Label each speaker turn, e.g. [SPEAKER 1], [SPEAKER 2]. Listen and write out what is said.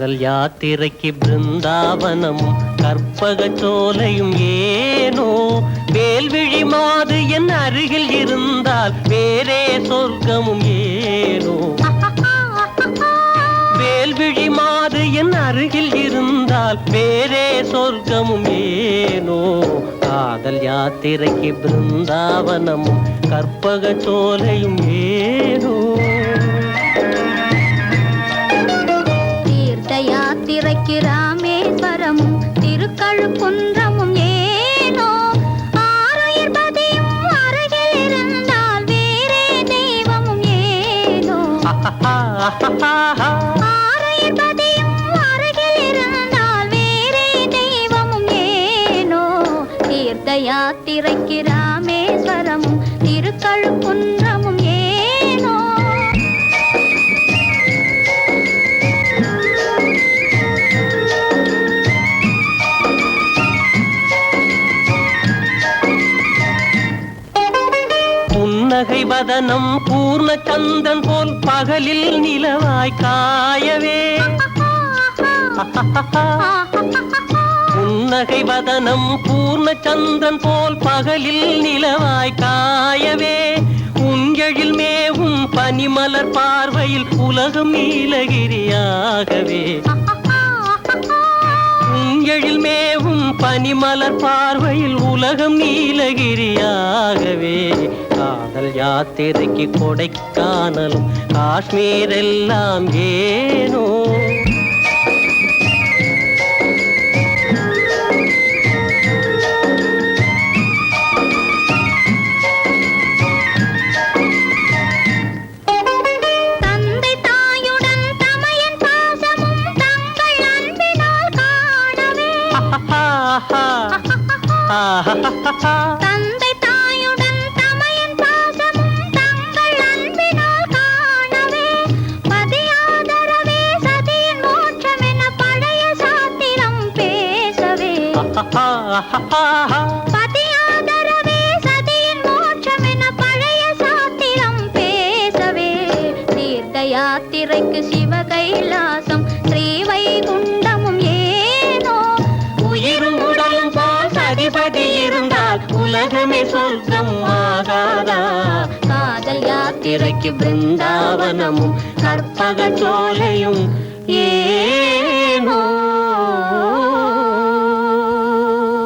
[SPEAKER 1] காதல் யாத்திரைக்கு பிருந்தாவனமும் கற்பக சோலையும் ஏனோ? வேல்விழி மாது என் அருகில் இருந்தால் வேறே சொர்க்கமும் ஏனோ? வேல்விழி மாது என் அருகில் இருந்தால் வேறே சொர்க்கமும் ஏனோ? காதல் யாத்திரைக்கு பிருந்தாவனமும் கற்பக சோலையும் ஏனோ?
[SPEAKER 2] யாத்திரைக்கு திருக்கழுக்குன்றமும் ஏனோ? ஆருயிர் பதியும் அருகில் இருந்தால் வேறே தெய்வமும் ஏனோ? ஆருயிர் பதியும் அருகில் இருந்தால் வேறே தெய்வமும் ஏனோ? தீர்த்த
[SPEAKER 1] புன்னகை வதனம் பூர்ண சந்தன் போல் பகலில் நிலவாய் காயவே. புன்னகை வதனம் பூர்ண சந்திரன் போல் பகலில் நிலவாய் காயவே. உஞ்செழில் மேவும் பனிமலர் பார்வையில் உலகம் நீலகிரியாகவே. உஞ்செழில் மேவும் பனிமலர் பார்வையில் உலகம் நீலகிரியாகவே. யாத்திரைக்கு கொடைக்கானலும் காஷ்மீர் எல்லாம் ஏனோ
[SPEAKER 2] தந்தை யாத்திரைக்கு சிவ கைலாசம் ஸ்ரீவைகுண்டமும் ஏனோ?
[SPEAKER 1] உயிரும் உடலும் போல் சதிபதி இருந்தால் உலகமே சொர்க்கம் ஆகாதா?
[SPEAKER 2] காதல் யாத்திரைக்கு
[SPEAKER 1] பிருந்தாவனமும் கற்பக சோலையும் ஏ